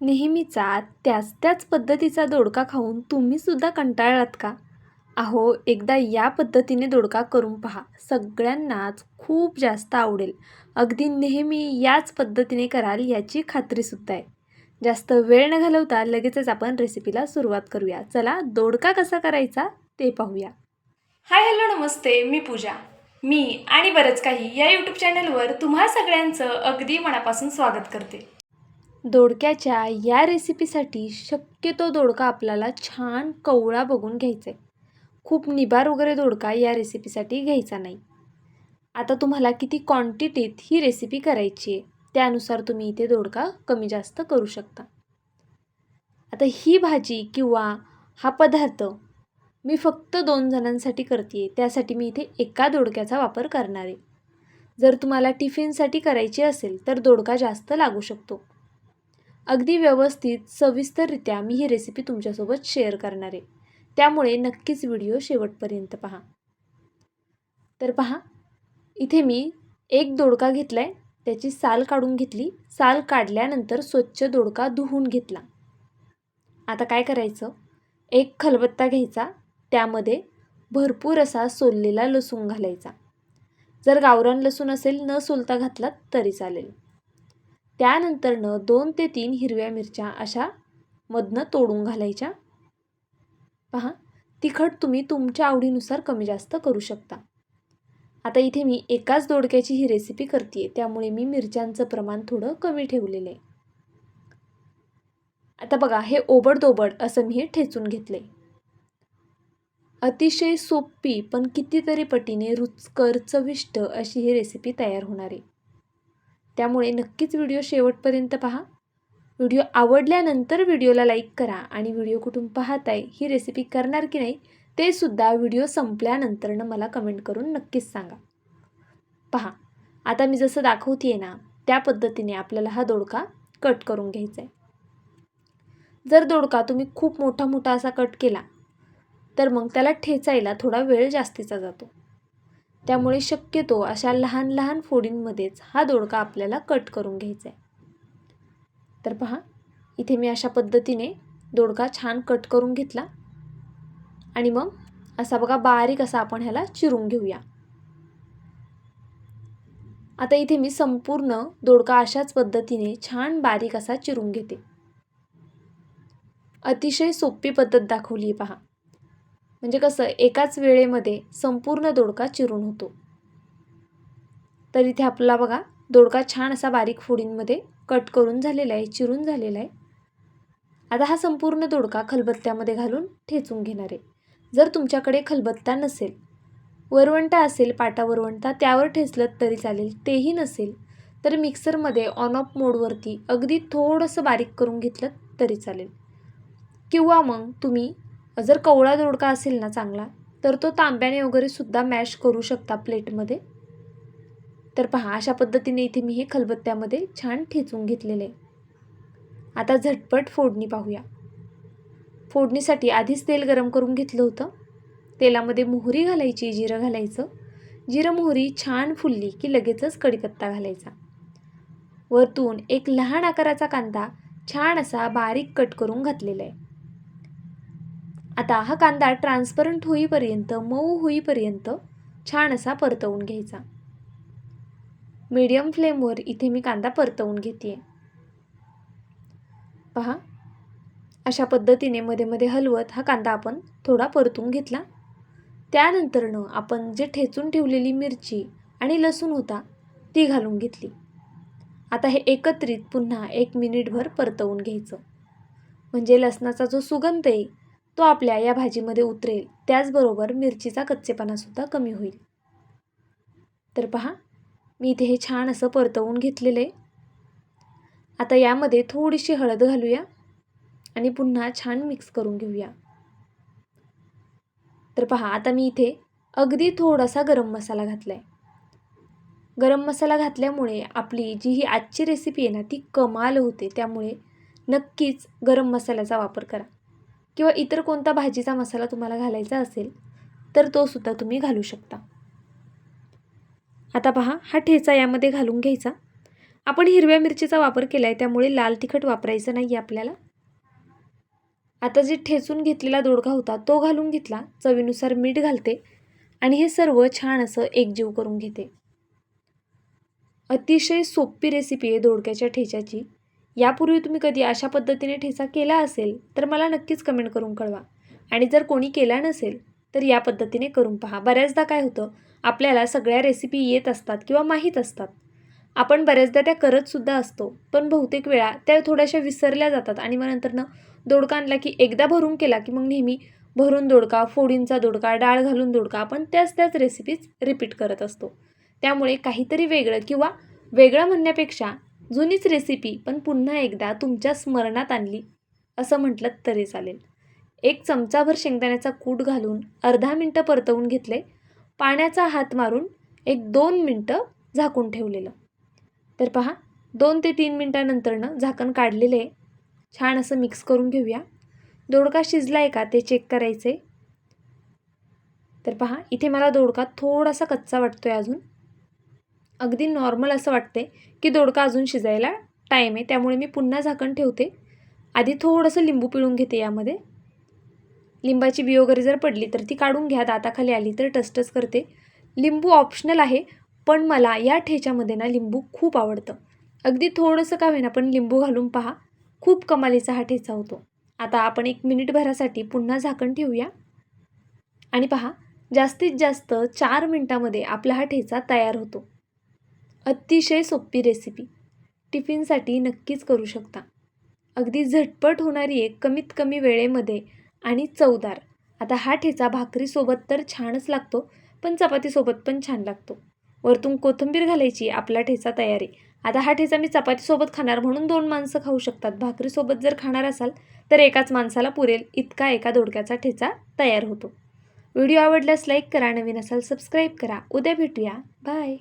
नेहमीचा त्याच त्याच पद्धतीचा दोडका खाऊन तुम्हीसुद्धा कंटाळलात का? अहो एकदा या पद्धतीने दोडका करून पहा. सगळ्यांनाच खूप जास्त आवडेल. अगदी नेहमी याच पद्धतीने कराल याची खात्रीसुद्धा आहे. जास्त वेळ न घालवता लगेचच आपण रेसिपीला सुरुवात करूया. चला दोडका कसा करायचा ते पाहूया. हाय हॅलो नमस्ते. मी पूजा. मी आणि बरंच काही या यूट्यूब चॅनलवर तुम्हा सगळ्यांचं अगदी मनापासून स्वागत करते. दोडक्याच्या या रेसिपीसाठी शक्यतो दोडका आपल्याला छान कवळा बघून घ्यायचा आहे खूप निबार वगैरे दोडका या रेसिपीसाठी घ्यायचा नाही. आता तुम्हाला किती क्वांटिटीत ही रेसिपी करायची आहे त्यानुसार तुम्ही इथे दोडका कमी जास्त करू शकता. आता ही भाजी किंवा हा पदार्थ मी फक्त दोन जणांसाठी करते आहे त्यासाठी मी इथे एका दोडक्याचा वापर करणार आहे. जर तुम्हाला टिफिनसाठी करायची असेल तर दोडका जास्त लागू शकतो. अगदी व्यवस्थित सविस्तररित्या मी ही रेसिपी तुमच्यासोबत शेअर करणार आहे. त्यामुळे नक्कीच व्हिडिओ शेवटपर्यंत पहा. तर पहा इथे मी एक दोडका घेतला आहे त्याची साल काढून घेतली. साल काढल्यानंतर स्वच्छ दोडका धुवून घेतला. आता काय करायचं? एक खलबत्ता घ्यायचा त्यामध्ये भरपूर असा सोललेला लसूण घालायचा. जर गावरान लसूण असेल न सोलता घातलात तरी चालेल. त्यानंतरनं दोन ते तीन हिरव्या मिरच्या अशा मधनं तोडून घालायच्या. पहा तिखट तुम्ही तुमच्या आवडीनुसार कमी जास्त करू शकता. आता इथे मी एकाच दोडक्याची ही रेसिपी करते त्यामुळे मी मिरच्यांचं प्रमाण थोडं कमी ठेवलेलं आहे आता बघा हे ओबडदोबड असं मी हे ठेचून घेतलं आहे अतिशय सोपी पण कितीतरी पटीने रुचकर चविष्ट अशी ही रेसिपी तयार होणार आहे. त्यामुळे नक्कीच व्हिडिओ शेवटपर्यंत पहा. व्हिडिओ आवडल्यानंतर व्हिडिओला लाईक करा आणि व्हिडिओ कुठून पाहताय ही रेसिपी करणार की नाही ते सुद्धा व्हिडिओ संपल्यानंतरनं मला कमेंट करून नक्कीच सांगा. पहा आता मी जसं दाखवते ना त्या पद्धतीने आपल्याला हा दोडका कट करून घ्यायचा आहे जर दोडका तुम्ही खूप मोठा मोठा असा कट केला तर मग त्याला ठेचायला थोडा वेळ जास्तीचा जातो. त्यामुळे शक्यतो अशा लहान लहान फोडींमध्येच हा दोडका आपल्याला कट करून घ्यायचा आहे तर पहा इथे मी अशा पद्धतीने दोडका छान कट करून घेतला. आणि मग असा बघा बारीक असा आपण ह्याला चिरून घेऊया. आता इथे मी संपूर्ण दोडका अशाच पद्धतीने छान बारीक असा चिरून घेते. अतिशय सोपी पद्धत दाखवली आहे पहा. म्हणजे कसं एकाच वेळेमध्ये संपूर्ण दोडका चिरून होतो. तर इथे आपला बघा दोडका छान असा बारीक फोडींमध्ये कट करून झालेला आहे चिरून झालेला आहे. आता हा संपूर्ण दोडका खलबत्त्यामध्ये घालून ठेचून घेणार आहे. जर तुमच्याकडे खलबत्ता नसेल वरवंटा असेल पाटा वरवंटा त्यावर ठेचलं तरी चालेल तेही नसेल तर मिक्सरमध्ये ऑन ऑफ मोडवरती अगदी थोडंसं बारीक करून घेतलं तरी चालेल. किंवा मग तुम्ही जर कवळा दोडका असेल ना चांगला तर तो तांब्याने वगैरे सुद्धा मॅश करू शकता प्लेटमध्ये. तर पहा अशा पद्धतीने इथे मी हे खलबत्त्यामध्ये छान ठेचून घेतलेले आहे. आता झटपट फोडणी पाहूया. फोडणीसाठी आधीच तेल गरम करून घेतलं होतं. तेलामध्ये मोहरी घालायची जिरं घालायचं. जिरं मोहरी छान फुलली की लगेचच कढीपत्ता घालायचा. वरतून एक लहान आकाराचा कांदा छान असा बारीक कट करून घातलेला आहे. आता हा कांदा ट्रान्सपरंट होईपर्यंत मऊ होईपर्यंत छान असा परतवून घ्यायचा. मीडियम फ्लेमवर इथे मी कांदा परतवून घेते पहा अशा पद्धतीने मध्ये मध्ये हलवत हा कांदा आपण थोडा परतून घेतला. त्यानंतरनं आपण जे ठेचून ठेवलेली मिरची आणि लसूण होता ती घालून घेतली. आता हे एकत्रित पुन्हा एक मिनिटभर परतवून घ्यायचं. म्हणजे लसणाचा जो सुगंध आहे तो आपल्या या भाजीमध्ये उतरेल. त्याचबरोबर मिरचीचा कच्चेपणासुद्धा कमी होईल. तर पहा मी इथे हे छान असं परतवून घेतलेलं आहे. आता यामध्ये थोडीशी हळद घालूया आणि पुन्हा छान मिक्स करून घेऊया. तर पहा आता मी इथे अगदी थोडासा गरम मसाला घातला आहे गरम मसाला घातल्यामुळे आपली जी ही आजची रेसिपी आहे ना ती कमाल होते. त्यामुळे नक्कीच गरम मसाल्याचा वापर करा. किंवा इतर कोणता भाजीचा मसाला तुम्हाला घालायचा असेल तर तो सुद्धा तुम्ही घालू शकता. आता पहा हा ठेचा यामध्ये घालून घ्यायचा. आपण हिरव्या मिरचीचा वापर केला आहे त्यामुळे लाल तिखट वापरायचं नाही आहे आपल्याला. आता जे ठेचून घेतलेला दोडका होता तो घालून घेतला. चवीनुसार मीठ घालते आणि हे सर्व छान असं एकजीव करून घेते. अतिशय सोपी रेसिपी आहे दोडक्याच्या ठेच्याची. यापूर्वी तुम्ही कधी अशा पद्धतीने ठेचा केला असेल तर मला नक्कीच कमेंट करून कळवा. आणि जर कोणी केला नसेल तर या पद्धतीने करून पहा. बऱ्याचदा काय होतं आपल्याला सगळ्या रेसिपी येत असतात किंवा माहीत असतात. आपण बऱ्याचदा त्या करतसुद्धा असतो पण बहुतेक वेळा त्या थोड्याशा विसरल्या जातात आणि मग नंतरनं दोडका आणला की एकदा भरून केला की मग नेहमी भरून दोडका फोडींचा दोडका डाळ घालून दोडका आपण त्याच त्याच रेसिपीज रिपीट करत असतो. त्यामुळे काहीतरी वेगळं किंवा वेगळं म्हणण्यापेक्षा जुनीच रेसिपी पण पुन्हा एकदा तुमच्या स्मरणात आणली असं म्हटलं तरी चालेल. एक चमचाभर शेंगदाण्याचा कूट घालून अर्धा मिनटं परतवून घेतले पाण्याचा हात मारून एक दोन मिनटं झाकून ठेवलेलं. तर पहा दोन ते तीन मिनटानंतरनं झाकण काढलेलं आहे. छान असं मिक्स करून घेऊया. दोडका शिजला आहे का ते चेक करायचे तर पहा इथे मला दोडका थोडासा कच्चा वाटतो आहे अजून. अगदी नॉर्मल असं वाटते की दोडका अजून शिजायला टाईम आहे. त्यामुळे मी पुन्हा झाकण ठेवते. आधी थोडंसं लिंबू पिळून घेते यामध्ये. लिंबाची बी वगैरे जर पडली तर ती काढून घ्या. दाताखाली आली तर टस्टच करते. लिंबू ऑप्शनल आहे पण मला या ठेच्यामध्ये ना लिंबू खूप आवडतं. अगदी थोडंसं का होईना पण लिंबू घालून पहा. खूप कमालीचा हा ठेचा होतो. आता आपण एक मिनिटभरासाठी पुन्हा झाकण ठेवूया. आणि पहा जास्तीत जास्त चार मिनटामध्ये आपला हा ठेचा तयार होतो. अतिशय सोपी रेसिपी टिफिनसाठी नक्कीच करू शकता. अगदी झटपट होणारी एक कमीत कमी वेळेमध्ये आणि चवदार. आता हा ठेचा भाकरीसोबत तर छानच लागतो पण चपातीसोबत पण छान लागतो. वरतून कोथिंबीर घालायची आपला ठेचा तयार आहे. आता हा ठेचा मी चपातीसोबत खाणार म्हणून दोन माणसं खाऊ शकतात. भाकरीसोबत जर खाणार असाल तर एकाच माणसाला पुरेल इतका एका दोडक्याचा ठेचा तयार होतो. व्हिडिओ आवडल्यास लाईक करा नवीन असाल सबस्क्राईब करा. उद्या भेटूया. बाय!